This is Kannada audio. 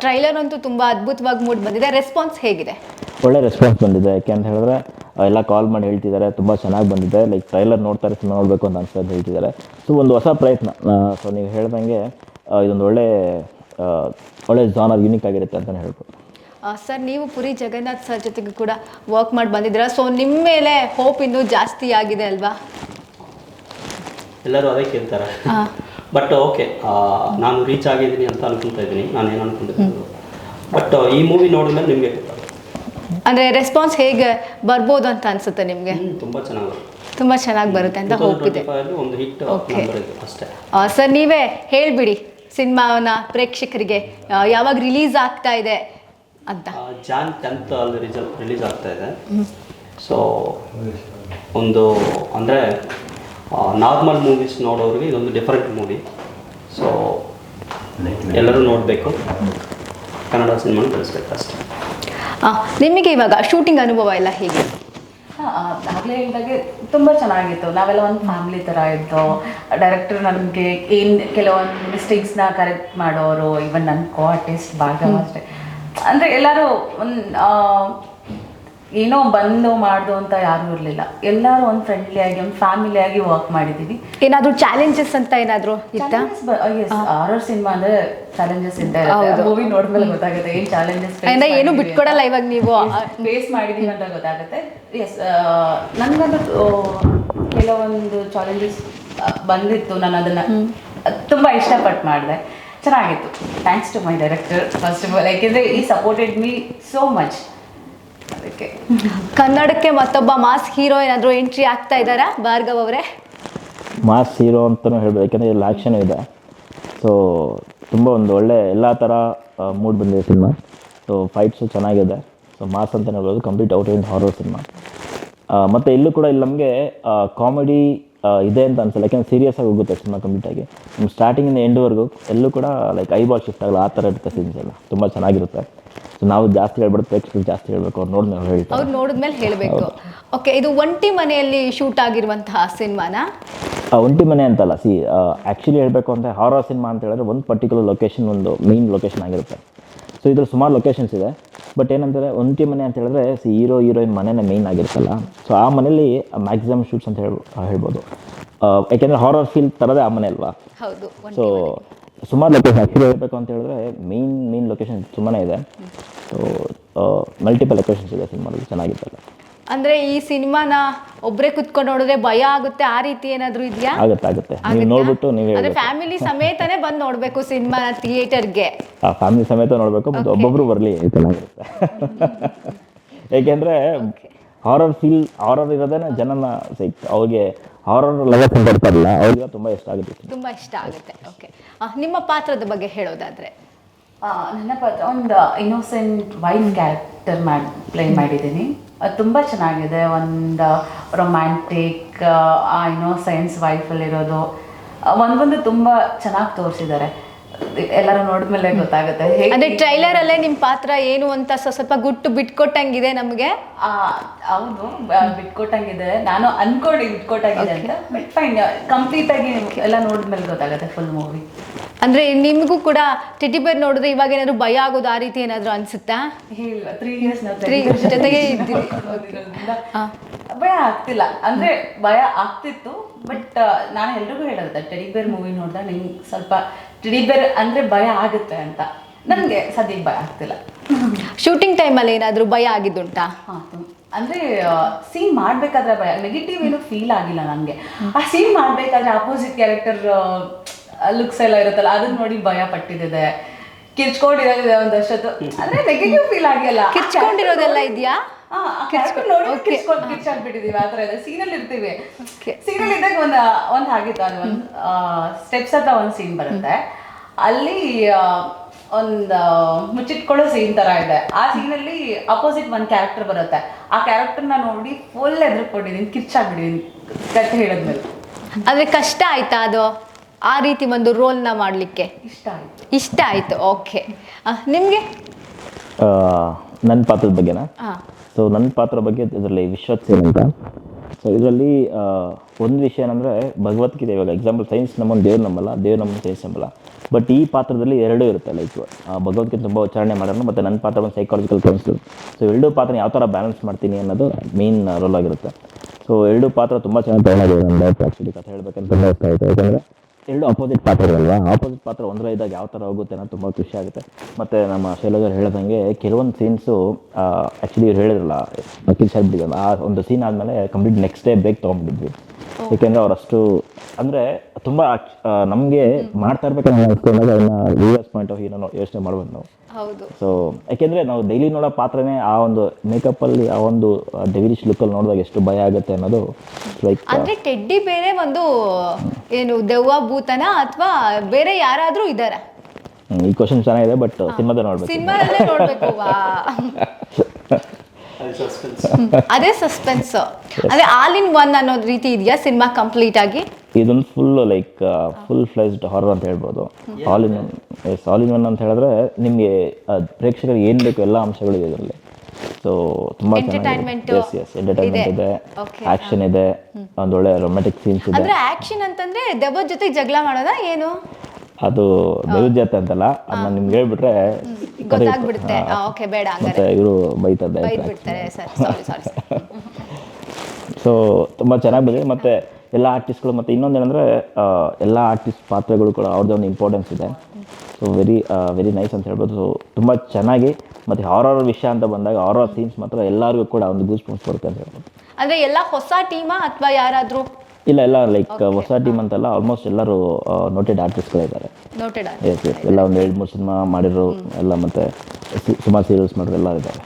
ಟ್ರೈಲರ್ ಅಂತೂ ತುಂಬ ಅದ್ಭುತವಾಗಿ ಮೂಡ್ ಬಂದಿದೆ. ರೆಸ್ಪಾನ್ಸ್ ಹೇಗಿದೆ? ಒಳ್ಳೆ ರೆಸ್ಪಾನ್ಸ್ ಬಂದಿದೆ. ಯಾಕೆ ಅಂತ ಹೇಳಿದ್ರೆ ಎಲ್ಲ ಕಾಲ್ ಮಾಡಿ ಹೇಳ್ತಿದ್ದಾರೆ. ತುಂಬ ಚೆನ್ನಾಗಿ ಬಂದಿದೆ. ಲೈಕ್ ಟ್ರೈಲರ್ ನೋಡ್ತಾರೆ ಸಿನಿಮಾ ನೋಡಬೇಕು ಅಂತ ಅನ್ಸೋದು ಹೇಳ್ತಿದ್ದಾರೆ. ಸೊ ಒಂದು ಹೊಸ ಪ್ರಯತ್ನ. ಸೊ ನೀವು ಹೇಳ್ದಂಗೆ ಇದೊಂದು ಒಳ್ಳೆ ಒಳ್ಳೆ ಜಾನರ್ ಯೂನಿಕ್ ಆಗಿರುತ್ತೆ ಅಂತಲೇ ಹೇಳ್ಬೋದು. ಸರ್ ನೀವು ಪುರಿ ಜಗನ್ನಾಥ್ ಸರ್ ಜೊತೆಗೆ ಕೂಡ ವರ್ಕ್ ಮಾಡಿ ಬಂದಿದ್ದೀರಾ? ಸೊ ನಿಮ್ಮ ಮೇಲೆ ಹೋಪ್ ಇನ್ನೂ ಜಾಸ್ತಿ ಆಗಿದೆ ಅಲ್ವಾ? ಎಲ್ಲರೂ ಅದೇ ಕೇಳ್ತಾರೆ. ಬಟ್ ಓಕೆ ನಾನು ರೀಚ್ ಆಗಿದ್ದೀನಿ ಅಂತ ಅನ್ಕೊಂತಾ ಇದ್ದೀನಿ. ನಾನು ಏನು ಅನ್ಕೊಂಡಿದ್ದೀನಿ ಬಟ್ ಈ ಮೂವಿ ನೋಡಿದ್ಮೇಲೆ ನಿಮಗೆ ಅಂದ್ರೆ ರೆಸ್ಪಾನ್ಸ್ ಹೇಗೆ ಬರ್ಬೋದು ಅಂತ ಅನ್ಸುತ್ತೆ ನಿಮಗೆ? ತುಂಬಾ ಚೆನ್ನಾಗಿ ತುಂಬ ಚೆನ್ನಾಗಿ ಬರುತ್ತೆ ಅಂತ ಹೋಗ್ತಿದೆ ಒಂದು ಹಿಟ್ ಅಷ್ಟೇ. ಸರ್ ನೀವೇ ಹೇಳಿಬಿಡಿ ಸಿನಿಮಾವನ್ನ ಪ್ರೇಕ್ಷಕರಿಗೆ ಯಾವಾಗ ರಿಲೀಸ್ ಆಗ್ತಾ ಇದೆ ಅಂತ. ಜಾನ್ ಟೆಂತ್ ಅಲ್ಲಿ ರಿಸಲ್ಟ್ ರಿಲೀಸ್ ಆಗ್ತಾ ಇದೆ. ಸೊ ಒಂದು ಅಂದರೆ ನಾರ್ಮಲ್ ಮೂವೀಸ್ ನೋಡೋರಿಗೆ ಇದೊಂದು ಡಿಫರೆಂಟ್ ಮೂವಿ ಸೊ ಎಲ್ಲರೂ ನೋಡಬೇಕು. ಕನ್ನಡ ಸಿನಿಮಾ ಬೆಳೆಸ್ಬೇಕು ಅಷ್ಟೇ. ಆ, ನಿಮಗೆ ಇವಾಗ ಶೂಟಿಂಗ್ ಅನುಭವ ಎಲ್ಲ ಹೇಗೆ? ಆಗಲೇ ಹೇಳಿದಾಗೆ ತುಂಬ ಚೆನ್ನಾಗಿತ್ತು. ನಾವೆಲ್ಲ ಒಂದು ಫ್ಯಾಮಿಲಿ ಥರ ಇತ್ತು ಡೈರೆಕ್ಟರ್ ನಮಗೆ ಏನು ಕೆಲವೊಂದು ಮಿಸ್ಟೇಕ್ಸ್ನ ಕರೆಕ್ಟ್ ಮಾಡೋರು ಇವನ್ ನನ್ನ ಕೋ ಆರ್ಟಿಸ್ಟ್ ಭಾಗವ ಅಷ್ಟೇ ಅಂದರೆ ಎಲ್ಲರೂ ಒಂದು ಏನೋ ಬಂದು ಮಾಡ್ದು ಅಂತ ಯಾರು ಇರಲಿಲ್ಲ. ಎಲ್ಲರೂ ಒಂದು ಫ್ರೆಂಡ್ಲಿಯಾಗಿ ಒಂದು ಫ್ಯಾಮಿಲಿಯಾಗಿ ವರ್ಕ್ ಮಾಡಿದೀವಿ. ಏನಾದರೂ ಚಾಲೆಂಜಸ್ ಅಂತ ಏನಾದರೂ ಇತ್ತಾ? ಹಾರರ್ ಸಿನಿಮಾ ಅಂದ್ರೆ ಚಾಲೆಂಜಸ್ ಇಂದ. ಮೂವಿ ನೋಡಿದ್ಮೇಲೆ ಗೊತ್ತಾಗುತ್ತೆ ಏನು ಚಾಲೆಂಜಸ್ ಏನು ಬಿಟ್ಕೊಡಲ್ಲ ಇವಾಗ ನೀವು. ಫೇಸ್ ಮಾಡಿದೀವಿ ಅಂತ ಗೊತ್ತಾಗುತ್ತೆ. ಎಸ್ ನನಗದು ಕೆಲವೊಂದು ಚಾಲೆಂಜಸ್ ಬಂದಿತ್ತು ನಾನು ಅದನ್ನ ತುಂಬಾ ಇಷ್ಟಪಟ್ಟು ಮಾಡಿದೆ. ಚೆನ್ನಾಗಿತ್ತು. Thanks to my director first of all ಯಾಕೆಂದರೆ ಈ ಸಪೋರ್ಟೆಡ್ ಮೀ ಸೋ ಮಚ್ ಅದಕ್ಕೆ. ಕನ್ನಡಕ್ಕೆ ಮತ್ತೊಬ್ಬ ಮಾಸ್ ಹೀರೋ ಏನಾದರೂ ಎಂಟ್ರಿ ಆಗ್ತಾ ಇದ್ದಾರಾ? ಭಾರ್ಗವ್ ಅವರೇ? ಮಾಸ್ ಹೀರೋ ಅಂತಲೂ ಹೇಳ್ಬೋದು, ಯಾಕೆಂದರೆ ಇಲ್ಲಿ ಆ್ಯಕ್ಷನ್ ಇದೆ. ಸೊ ತುಂಬ ಒಂದು ಒಳ್ಳೆ ಎಲ್ಲ ಥರ ಮೂಡ್ ಬಂದಿದೆ ಸಿನಿಮಾ. ಸೊ ಫೈಟ್ಸು ಚೆನ್ನಾಗಿದೆ. ಸೊ ಮಾಸ್ ಅಂತ ಹೇಳ್ಬೋದು complete out in horror cinema ಮತ್ತು ಇಲ್ಲೂ ಕೂಡ ಇಲ್ಲಿ ನಮಗೆ ಕಾಮಿಡಿ ಇದೆ ಅಂತ ಅನ್ಸಲ್ಲ. ಯಾಕೆಂದ್ರೆ ಸೀರಿಯಸ್ ಆಗಿ ಹೋಗುತ್ತೆ ಸಿನಿಮಾ ಕಂಪ್ಲೀಟಾಗಿ ನಮ್ಮ ಸ್ಟಾರ್ಟಿಂಗಿಂದ ಎಂಡ್ವರೆಗೂ ಎಲ್ಲೂ ಕೂಡ ಲೈಕ್ ಐ ಬಾಲ್ ಶಿಫ್ಟ್ ಆಗಲ್ಲ ಆ ಥರ ಇರುತ್ತೆ ಸೀನ್ಸ್ ಎಲ್ಲ. ತುಂಬ ಚೆನ್ನಾಗಿರುತ್ತೆ. ಸೊ ನಾವು ಜಾಸ್ತಿ ಹೇಳ್ಬಿಟ್ಟು ಪ್ರೇಕ್ಷಕರು ಜಾಸ್ತಿ ಹೇಳ್ಬೇಕು. ಅವ್ರು ನೋಡಿ ನಾವು ಹೇಳ್ತಾರೆ. ಅವ್ರು ನೋಡಿದ್ಮೇಲೆ ಹೇಳಬೇಕು. ಓಕೆ ಇದು ಒಂಟಿ ಮನೆಯಲ್ಲಿ ಶೂಟ್ ಆಗಿರುವಂತಹ ಸಿನಿಮಾನ? ಒಂಟಿ ಮನೆ ಅಂತಲ್ಲ ಸಿ ಆ್ಯಕ್ಚುಲಿ ಹೇಳಬೇಕು ಅಂದರೆ ಹಾರರ್ ಸಿನಿಮಾ ಅಂತ ಹೇಳಿದ್ರೆ ಒಂದು ಪರ್ಟಿಕ್ಯುಲರ್ ಲೊಕೇಶನ್ ಒಂದು ಮೇನ್ ಲೊಕೇಶನ್ ಆಗಿರುತ್ತೆ. ಸೊ ಇದ್ರಲ್ಲಿ ಸುಮಾರು ಲೊಕೇಶನ್ಸ್ ಇದೆ. ಬಟ್ ಏನಂದರೆ ಒಂಟಿ ಮನೆ ಅಂತ ಹೇಳಿದ್ರೆ ಸಿ ಹೀರೋ ಹೀರೋಯಿನ್ ಮನೆನೇ ಮೇಯ್ನ್ ಆಗಿರುತ್ತಲ್ಲ. ಸೊ ಆ ಮನೇಲಿ ಮ್ಯಾಕ್ಸಿಮಮ್ ಶೂಟ್ಸ್ ಅಂತ ಹೇಳಿ ಹೇಳ್ಬೋದು. ಯಾಕೆಂದರೆ ಹಾರರ್ ಫೀಲ್ ಥರದೇ ಆ ಮನೆ ಅಲ್ವಾ? ಸೊ ಸುಮಾರು ಲೊಕೇಶನ್ ಆ್ಯಕ್ಚುಲಿ ಹೇಳಬೇಕು ಅಂತ ಹೇಳಿದ್ರೆ ಮೇಯ್ನ್ ಮೇಯ್ನ್ ಲೊಕೇಶನ್ ತುಂಬಾ ಇದೆ. ಸೊ ಮಲ್ಟಿಪಲ್ ಲೊಕೇಶನ್ಸ್ ಇದೆ ಸಿನಿಮಾದಲ್ಲಿ ಚೆನ್ನಾಗಿತ್ತಲ್ಲ ಅಂದ್ರೆ ಈ ಸಿನಿಮಾನ ಒಬ್ರೇ ಕುತ್ಕೊಂಡು ನೋಡಿದ್ರೆ ಭಯ ಆಗುತ್ತೆ ಆ ರೀತಿ ಏನಾದ್ರು ಇದೆಯಾ? ಆಗುತ್ತೆ ಆಗುತ್ತೆ. ನೀವು ನೋಡ್ಬಿಟ್ಟು ನೀವು ಅಂದ್ರೆ ಫ್ಯಾಮಿಲಿ ಸಮೇತನೇ ಬಂದು ನೋಡ್ಬೇಕು ಸಿನಿಮಾ ಥಿಯೇಟರ್ಗೆ. ಆ ಫ್ಯಾಮಿಲಿ ಸಮೇತ ನೋಡಬೇಕು ಮತ್ತು ಒಬ್ಬೊಬ್ರು ಬರಲಿ ಚೆನ್ನಾಗಿರುತ್ತೆ ಏಕೆಂದರೆ ಹಾರರ್ ಫೀಲ್ ಹಾರರ್ ಇರೋದೇನೆ ಜನನ ಸೈಕ್ ಅವ್ರಿಗೆ ಹಾರರ್ ಲವರ್ಸ್ ಬರ್ತಾರಲ್ಲ ಅವ್ರಿಗೆ ತುಂಬ ಇಷ್ಟ ಆಗುತ್ತೆ ತುಂಬಾ ಇಷ್ಟ ಆಗುತ್ತೆ. ಓಕೆ ನಿಮ್ಮ ಪಾತ್ರದ ಬಗ್ಗೆ ಹೇಳೋದಾದ್ರೆ. ಆ, ನನ್ನ ಪಾತ್ರ ಒಂದು ಇನ್ನೋಸೆಂಟ್ ವೈನ್ ಕ್ಯಾರೆಕ್ಟರ್ ಮಾಡಿ ಪ್ಲೇ ಮಾಡಿದ್ದೀನಿ. ತುಂಬ ಚೆನ್ನಾಗಿದೆ. ಒಂದು ರೊಮ್ಯಾಂಟಿಕ್ ಆ ಸೈನ್ಸ್ ವೈಫಲ್ಲಿರೋದು ಒಂದೊಂದು ತುಂಬ ಚೆನ್ನಾಗಿ ತೋರಿಸಿದ್ದಾರೆ ಎಲ್ಲರೂ ನೋಡಿದ್ಮೇಲೆ ಗೊತ್ತಾಗುತ್ತೆ. ಅದೇ ಅಂದ್ರೆ ಟ್ರೈಲರ್ ಅಲ್ಲೇ ನಿಮ್ಮ ಪಾತ್ರ ಏನು ಅಂತ ಸ್ವ- ಸ್ವಲ್ಪ ಗುಟ್ಟು ಬಿಟ್ಕೊಟ್ಟಂಗಿದೆ ನಮಗೆ? ಹೌದು. ಬಿಟ್ಕೊಟ್ಟಂಗಿದೆ. ನಾನು ಅನ್ಕೊಂಡು ಬಿಟ್ಕೊಟ್ಟಂಗಿದೆ ಅಂತ. ಬಟ್ ಫೈನ್ ಕಂಪ್ಲೀಟ್ ಆಗಿ ಎಲ್ಲ ನೋಡಿದ್ಮೇಲೆ ಗೊತ್ತಾಗುತ್ತೆ ಫುಲ್ ಮೂವಿ ಅಂದ್ರೆ ನಿಮಗೂ ಕೂಡ ಟೆಟಿಬೇರ್ ನೋಡಿದ್ರೆ ಇವಾಗ ಏನಾದ್ರು ಭಯ ಆಗೋದು ಆ ರೀತಿ ಏನಾದ್ರು ಅನ್ಸುತ್ತಾ? ತ್ರೀ ಇಯರ್ಸ್ ಜೊತೆಗೆ. ಭಯ ಆಗ್ತಿಲ್ಲ. ಅಂದ್ರೆ ಭಯ ಆಗ್ತಿತ್ತು ಬಟ್ ನಾನು ಎಲ್ರಿಗೂ ಹೇಳೋದು ಟೆಡಿಬೇರ್ ಮೂವಿ ನೋಡಿದಾಗ ನಿಮ್ಗೆ ಸ್ವಲ್ಪ ಟೆಡಿಬೇರ್ ಅಂದ್ರೆ ಭಯ ಆಗುತ್ತೆ ಅಂತ. ನನಗೆ ಸದ್ಯಕ್ಕೆ ಭಯ ಆಗ್ತಿಲ್ಲ. ಶೂಟಿಂಗ್ ಟೈಮಲ್ಲಿ ಏನಾದ್ರು ಭಯ ಆಗಿದ್ದುಂಟಾ? ಅಂದ್ರೆ ಸೀನ್ ಮಾಡ್ಬೇಕಾದ್ರೆ ಭಯ ನೆಗೆಟಿವ್ ಏನು ಫೀಲ್ ಆಗಿಲ್ಲ ನನಗೆ. ಆ ಸೀನ್ ಮಾಡ್ಬೇಕಾದ್ರೆ ಅಪೋಸಿಟ್ ಕ್ಯಾರೆಕ್ಟರ್ ಲುಕ್ಸ್ ಎಲ್ಲ ಇರುತ್ತಲ್ಲ ಅದನ್ನ ನೋಡಿ ಭಯ ಪಟ್ಟಿದ್ದೆ ಕಿರ್ಚ್ಕೊಂಡಿರೋದಿದೆ ಒಂದಷ್ಟೊತ್ತು. ಅಂದ್ರೆ ನೆಗೆಟಿವ್ ಫೀಲ್ ಆಗಿಲ್ಲ. ಕಿರ್ಚ್ಕೊಂಡಿರೋದೆಲ್ಲ ಇದೆಯಾ? ಹಾ, ಆ ಥರ ಇದೆ. ಸೀನಲ್ಲಿ ಇರ್ತೀವಿ. Okay. ಸೀನಲ್ಲಿ ಇದ್ದಾಗ ಒಂದು ಒಂದು ಆಗಿತ್ತು ಅದು ಒಂದು ಸ್ಟೆಪ್ಸ್ ಹತ್ರ ಒಂದು ಸೀನ್ ಬರುತ್ತೆ. ಅಲ್ಲಿ ಒಂದ್ ಮುಚ್ಚಿಟ್ಕೊಳ್ಳೋ ಸೀನ್ ತರ ಇದೆ. ಆ ಸೀನಲ್ಲಿ ಅಪೋಸಿಟ್ ಒಂದು ಕ್ಯಾರೆಕ್ಟರ್ ಬರುತ್ತೆ. ಆ ಕ್ಯಾರೆಕ್ಟರ್ನ ನೋಡಿ ಫುಲ್ ಎದುರ್ಕೊಂಡಿದ್ದೀನಿ ಕಿರ್ಚಾಡ್ಬಿಟ್ಟಿದ್ದೀನಿ ಕಥೆ ಹೇಳಿದ್ಮೇಲೆ. ಅದ್ರ ಕಷ್ಟ ಆಯ್ತಾ ಅದು? ಆ ರೀತಿ ಒಂದು ರೋಲ್ನ ಮಾಡಲಿಕ್ಕೆ? ಇಷ್ಟ ಆಯ್ತು. ಇಷ್ಟ ಆಯ್ತು ಓಕೆ ನಿಮ್ಗೆ? ನನ್ನ ಪಾತ್ರದ ಬಗ್ಗೆನಾ? ಸೊ ನನ್ನ ಪಾತ್ರ ಬಗ್ಗೆ ಇದರಲ್ಲಿ ವಿಶ್ವಕ್ ಸೇನ್ ಅಂತ. ಸೊ ಇದರಲ್ಲಿ ಒಂದು ವಿಷಯ ಏನಂದರೆ ಭಗವದ್ಗೀತೆ ಇವಾಗ ಎಕ್ಸಾಂಪಲ್ ಸೈನ್ಸ್ ನಮ್ಮನ್ನು ದೇವ್ರು ನಂಬಲ್ಲ ದೇವ್ರ ನಮ್ಮನ್ನು ಸೈನ್ಸ್ ನಂಬಲ್ಲ. ಬಟ್ ಈ ಪಾತ್ರದಲ್ಲಿ ಎರಡೂ ಇರುತ್ತೆ ಲೈಕ್ ಭಗವದ್ಗೀತೆ ತುಂಬ ಉಚ್ಚಾರಣೆ ಮಾಡೋಣ ಮತ್ತು ನನ್ನ ಪಾತ್ರ ಒಂದು ಸೈಕಾಲಜಿಕಲ್ ಕೌನ್ಸಿಲ್ ಸೊ ಎರಡೂ ಪಾತ್ರ ಯಾವ ಥರ ಬ್ಯಾಲೆನ್ಸ್ ಮಾಡ್ತೀನಿ ಅನ್ನೋದು ಮೇನ್ ರೋಲ್ ಆಗಿರುತ್ತೆ. ಸೊ ಎರಡೂ ಪಾತ್ರ ತುಂಬ ಚೆನ್ನಾಗಿ ತಗೊಂಡಿದೆ ನನ್ನ ಲೈಫ್ ಆ್ಯಕ್ಚುಲಿ ಕಥೆ ಹೇಳ್ಬೇಕಂತ ತುಂಬ ಇಷ್ಟ ಆಯಿತು. ಯಾಕಂದರೆ ಎರಡು ಅಪೋಸಿಟ್ ಪಾತ್ರಗಳಲ್ವಾ ಆಪೋಸಿಟ್ ಪಾತ್ರ ಒಂದರ ಇದ್ದಾಗ ಯಾವ ಥರ ಹೋಗುತ್ತೆ ಅನ್ನೋದು ತುಂಬ ಖುಷಿ ಆಗುತ್ತೆ. ಮತ್ತು ನಮ್ಮ ಶೈಲಜರ್ ಹೇಳ್ದಂಗೆ ಕೆಲವೊಂದು ಸೀನ್ಸು ಆ್ಯಕ್ಚುಲಿ ಇವ್ರು ಹೇಳಿದ್ರಲ್ಲ ಅಖಿಲ್ ಸಾಹೇಬ್ ಆ ಒಂದು ಸೀನ್ ಆದಮೇಲೆ ಕಂಪ್ಲೀಟ್ ನೆಕ್ಸ್ಟ್ ಡೇ ಬ್ರೇಕ್ ತೊಗೊಂಡ್ಬಿಟ್ಟಿದ್ವಿ. ಏಕೆಂದರೆ ಅವರಷ್ಟು ಅಂದರೆ ತುಂಬ ನಮಗೆ ಮಾಡ್ತಾ ವ್ಯೂವರ್ಸ್ ಪಾಯಿಂಟ್ ಆಫ್ ವ್ಯೂನ ಯೋಚನೆ ಮಾಡ್ಬೋದು ನಾವು. ಹೌದು. ಸೊ ಯಾಕೆಂದ್ರೆ ನಾವು ಡೈಲಿ ನೋಡೋ ಪಾತ್ರನೇ ಆ ಒಂದು ಮೇಕಪ್ಪಲ್ಲಿ ಆ ಒಂದು ಡೈಲಿಶ್ ಲುಕ್ ಅಲ್ಲಿ ನೋಡಿದಾಗ ಎಷ್ಟು ಭಯ ಆಗುತ್ತೆ ಅನ್ನೋದು ಲೈಕ್ ಅಂದ್ರೆ ಟೆಡ್ಡಿ ಬೇರೆ ಒಂದು ಏನು ದೆವ್ವ ಭೂತನ ಅಥವಾ ಬೇರೆ ಯಾರಾದ್ರೂ ಇದಾರ? ಈ ಕ್ವಶನ್ ಚೆನ್ನಾಗಿದೆ ಬಟ್ ಸಿನಿಮಾದ ನೋಡ್ಬೇಕು. ಸಿನಿಮಾದಲ್ಲೇ ನೋಡ್ಬೇಕು ಅದೇ ಅದು ಸಸ್ಪೆನ್ಸ್ ಅದೇ ಆಲ್ ಇನ್ ಒನ್ ಅನ್ನೋ ರೀತಿ ಇದೆಯಾ ಸಿನಿಮಾ ಕಂಪ್ಲೀಟ್ ಆಗಿ? ಇದೊಂದು full like full fledged horror ಅಂತ ಹೇಳ್ಬೋದು. All in one yes all in one ಅಂತ ಹೇಳಿದ್ರೆ ನಿಮಗೆ ಪ್ರೇಕ್ಷಕರಿಗೆ ಏನು ಬೇಕು ಎಲ್ಲ ಅಂಶಗಳು ಇದೆ ಇದರಲ್ಲಿ. ಸೊ ತುಂಬ ಚೆನ್ನಾಗಿದೆ. ಎಸ್ ಎಸ್ ಎಂಟರ್ಟೈನ್ಮೆಂಟ್ ಇದೆ. ಆಕ್ಷನ್ ಇದೆ. ಒಂದು ಒಳ್ಳೆ ರೊಮ್ಯಾಟಿಕ್ ಸೀನ್ಸ್ ಇದೆ. ಅಂದ್ರೆ ಆಕ್ಷನ್ ಅಂತಂದ್ರೆ ದೆವ್ವದ ಜೊತೆ ಜಗಳ ಮಾಡೋದಾ ಏನು? ಅದು ದೈವದ ಜೊತೆ ಅಂತಲ್ಲ ಅದನ್ನ ನಿಮ್ಗೆ ಹೇಳ್ಬಿಟ್ರೆ ಗೊತ್ತಾಗ್ಬಿಡುತ್ತೆ. ಓಕೆ ಬೇಡ ಹಾಗಾದ್ರೆ ಮತ್ತೆ ಇವರು ಬೈತಾರೆ. ಬೈದ್ ಸರ್ ಸಾರಿ ಸಾರಿ ಸೊ ತುಂಬ ಚೆನ್ನಾಗಿ ಬಂದಿದೆ. ಮತ್ತು ಎಲ್ಲ ಆರ್ಟಿಸ್ಟ್ಗಳು ಮತ್ತು ಇನ್ನೊಂದು ಏನಂದರೆ ಎಲ್ಲ ಆರ್ಟಿಸ್ಟ್ ಪಾತ್ರಗಳು ಕೂಡ ಅವ್ರದ್ದೇ ಒಂದು ಇಂಪಾರ್ಟೆನ್ಸ್ ಇದೆ. ಸೊ ವೆರಿ ವೆರಿ ನೈಸ್ ಅಂತ ಹೇಳ್ಬೋದು. ಸೊ ತುಂಬ ಚೆನ್ನಾಗಿ ಮತ್ತು ಹಾರರ್ ವಿಷಯ ಅಂತ ಬಂದಾಗ ಹಾರರ್ ಥೀಮ್ಸ್ ಮಾತ್ರ ಎಲ್ಲರಿಗೂ ಕೂಡ ಒಂದು ಗೂಸ್ ಪಂಪ್ಸ್ ಬರುತ್ತೆ ಅಂತ ಹೇಳ್ಬೋದು. ಅಂದರೆ ಎಲ್ಲ ಹೊಸ ಟೀಮಾ ಅಥವಾ ಯಾರಾದರೂ? ಇಲ್ಲ ಎಲ್ಲ ಲೈಕ್ ಹೊಸ ಟೀಮ್ ಅಂತಲ್ಲ ಆಲ್ಮೋಸ್ಟ್ ಎಲ್ಲರೂ ನೋಟೆಡ್ ಆರ್ಟಿಸ್ಟ್ಗಳಿದ್ದಾರೆ ಎಲ್ಲ ಒಂದು ಎರಡು ಮೂರು ಸಿನಿಮಾ ಮಾಡಿರೋ ಎಲ್ಲ ಮತ್ತು ಸುಮಾರು ಸೀರಿಯಲ್ಸ್ ಮಾಡಿರೋ ಎಲ್ಲ ಇದ್ದಾರೆ.